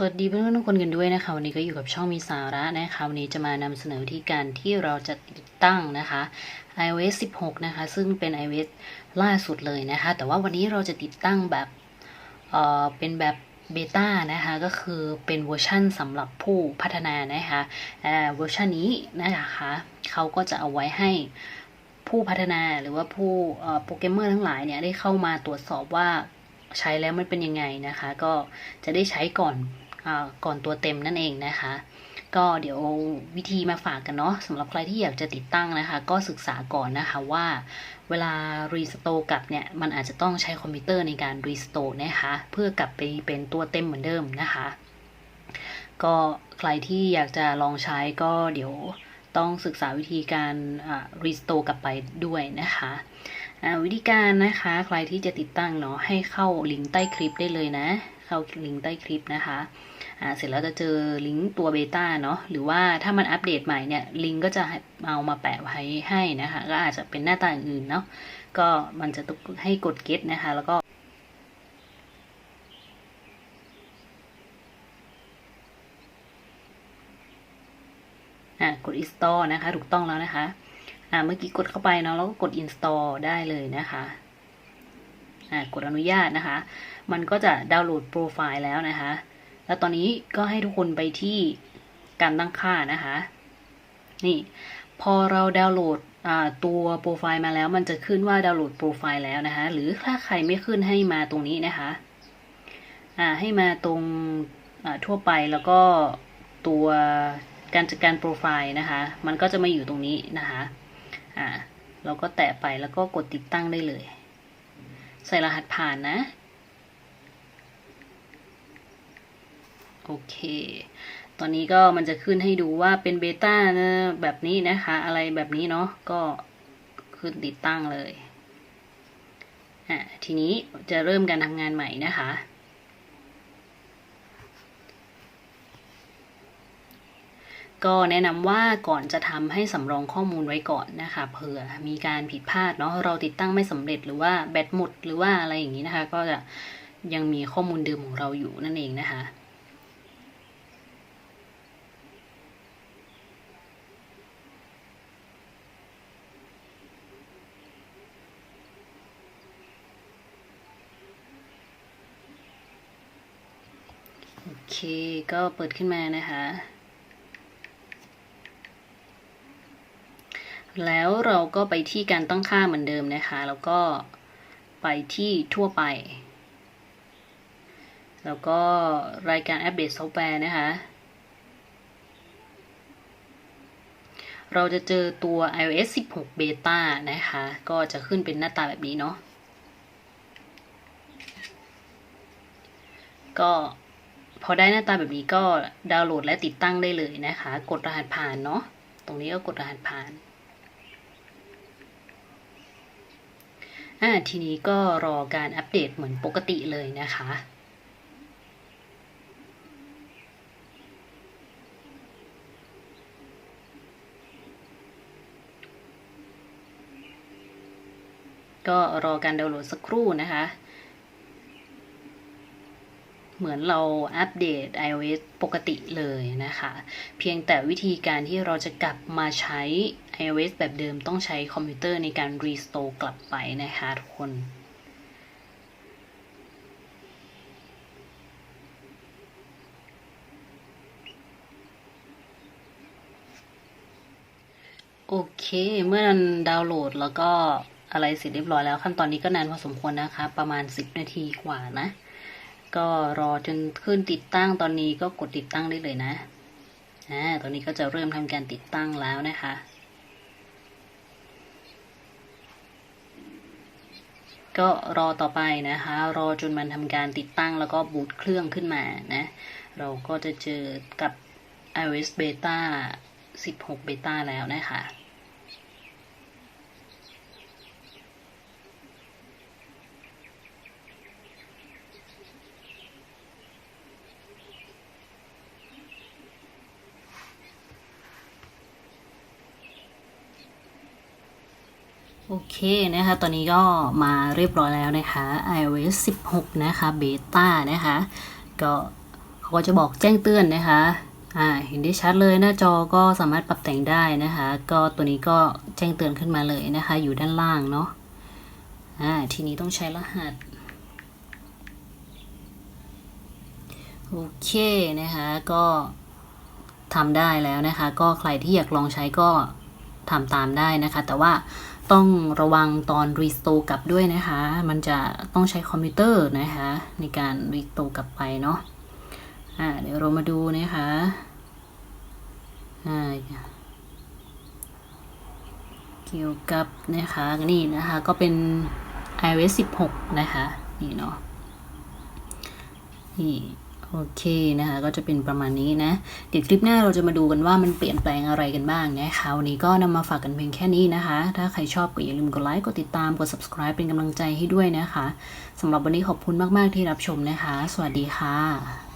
สวัสดีเพื่อนๆทุกคนกันด้วยนะคะวันนี้ก็อยู่กับช่องมีสาระนะคะวันนี้จะมานำเสนอวิธีการที่เราจะติดตั้งนะคะ iOS 16 นะคะ ซึ่งเป็น iOS ล่าสุดเลยนะคะ แต่ว่าวันนี้เราจะติดตั้งแบบเอ่อเป็นแบบเบต้านะคะก็คือเป็นเวอร์ชั่นสำหรับผู้พัฒนานะคะอ่าเวอร์ชันนี้นะคะเขาก็จะเอาไว้ให้ผู้พัฒนาหรือว่าผู้โปรแกรมเมอร์ทั้งหลายเนี่ยได้เข้ามาตรวจสอบว่าใช้แล้วมันเป็นยังไงนะคะ ก็จะได้ใช้ก่อน ก่อนตัวเต็มนั่นเองนะคะ ก็เดี๋ยววิธีมาฝากกันเนาะสำหรับใครที่อยากจะติดตั้งนะคะ ก็ศึกษาก่อนนะคะว่า เวลารีสโตกลับเนี่ย มันอาจจะต้องใช้คอมพิวเตอร์ในการรีสโตนะคะ เพื่อกลับไปเป็นตัวเต็มเหมือนเดิมนะคะ ก็ใครที่อยากจะลองใช้ก็เดี๋ยวต้องศึกษาวิธีการรีสโตกลับไปด้วยนะคะวิธีการนะคะ ใครที่จะติดตั้งเนาะให้เข้าลิงก์ใต้คลิปได้เลยนะ เข้าลิงก์ใต้คลิปนะคะอ่าเสร็จแล้วจะเจอลิงก์ตัวเบต้าเนาะหรือว่าถ้ามันอัปเดตใหม่เนี่ยลิงก์ก็จะเอามาแปะไว้ให้นะคะก็อาจจะเป็นหน้าตาอื่นเนาะก็มันจะต้องให้กด get นะคะ แล้วก็กด install นะคะ ถูกต้องแล้วนะคะ อ่า เมื่อกี้กดเข้าไปเนาะ แล้วก็กด install ได้เลยนะคะ กดอนุญาตนะคะ มันก็จะดาวน์โหลดโปรไฟล์แล้วนะคะ แล้วตอนนี้ก็ให้ทุกคนไปที่การตั้งค่านะคะ นี่พอเราดาวน์โหลดตัวโปรไฟล์มาแล้วมันจะขึ้นว่าดาวน์โหลดโปรไฟล์แล้วนะคะ หรือถ้าใครไม่ขึ้นให้มาตรงนี้นะคะให้มาตรงทั่วไปแล้วก็ตัวการจัดการโปรไฟล์นะคะ มันก็จะมาอยู่ตรงนี้นะคะ อ่า เราก็แตะไปแล้วก็กดติดตั้งได้เลย ใส่รหัสผ่านนะ โอเค ตอนนี้ก็มันจะขึ้นให้ดูว่าเป็นเบต้านะแบบนี้นะคะ อะไรแบบนี้เนาะก็ขึ้นติดตั้งเลยอะทีนี้จะเริ่มการทำงานใหม่นะคะ ก็แนะนำว่าก่อนจะทำให้สำรองข้อมูลไว้ก่อนนะคะเผื่อมีการผิดพลาดเนาะเราติดตั้งไม่สำเร็จหรือว่าแบตหมดหรือว่าอะไรอย่างนี้นะคะ ก็จะยังมีข้อมูลเดิมของเราอยู่นั่นเองนะคะโอเค ก็เปิดขึ้นมานะคะ แล้วเราก็ไปที่การตั้งค่าเหมือนเดิมนะคะ แล้วก็ไปที่ทั่วไป แล้วก็รายการอัปเดตซอฟต์แวร์นะคะ เราจะเจอตัว iOS 16 Beta นะคะ ก็จะขึ้นเป็นหน้าตาแบบนี้เนาะ ก็พอได้หน้าตาแบบนี้ก็ดาวน์โหลดและติดตั้งได้เลยนะคะ กดรหัสผ่านเนาะ ตรงนี้ก็กดรหัสผ่าน อ่าทีนี้ก็รอการอัปเดตเหมือนปกติเลยนะคะก็รอการดาวน์โหลดสักครู่นะคะ เหมือนเราอัปเดต iOS ปกติเลยนะคะ เพียงแต่วิธีการที่เราจะกลับมาใช้ iOS แบบเดิมต้องใช้คอมพิวเตอร์ในการ restore กลับไปนะคะทุกคนโอเค เมื่อมันดาวน์โหลดแล้วก็อะไรเสร็จเรียบร้อยแล้ว ขั้นตอนนี้ก็นานพอสมควรนะคะ ประมาณ 10 นาทีกว่านะ ก็รอจนขึ้นติดตั้งตอนนี้ก็กดติดตั้งได้เลยนะอ่าตอนนี้ก็จะเริ่มทำการติดตั้งแล้วนะคะก็รอต่อไปนะคะ รอจนมันทำการติดตั้งแล้วก็บูตเครื่องขึ้นมานะ เราก็จะเจอกับ iOS Beta 16 Beta แล้วนะคะ โอเคนะคะ ตอนนี้ก็มาเรียบร้อยแล้วนะคะ iOS 16 นะคะ Beta นะคะ ก็เขาก็จะบอกแจ้งเตือนนะคะ อ่า เห็นได้ชัดเลยหน้าจอก็สามารถปรับแต่งได้นะคะ ก็ตัวนี้ก็แจ้งเตือนขึ้นมาเลยนะคะ อยู่ด้านล่างเนาะ อ่า ทีนี้ต้องใช้รหัส โอเคนะคะ ก็ทำได้แล้วนะคะ ก็ใครที่อยากลองใช้ก็ทำตามได้นะคะ แต่ว่า ต้องระวังตอนรีสโตร์กลับด้วยนะคะ มันจะต้องใช้คอมพิวเตอร์นะคะ ในการรีสโตร์กลับไปเนาะอ่าเดี๋ยวเรามาดูนะคะอ่าเกี่ยวกับนะคะนี่นะคะก็เป็น iOS 16 นะคะ นี่เนาะนี่ โอเคนะคะก็จะเป็นประมาณนี้นะ เดี๋ยวคลิปหน้าเราจะมาดูกันว่ามันเปลี่ยนแปลงอะไรกันบ้างนะคะวันนี้ก็นำมาฝากกันเพียงแค่นี้นะคะ ถ้าใครชอบก็อย่าลืมกดไลค์กดติดตามกด subscribe เป็นกำลังใจให้ด้วยนะคะสำหรับวันนี้ขอบคุณมาก ๆ ที่รับชมนะคะ สวัสดีค่ะ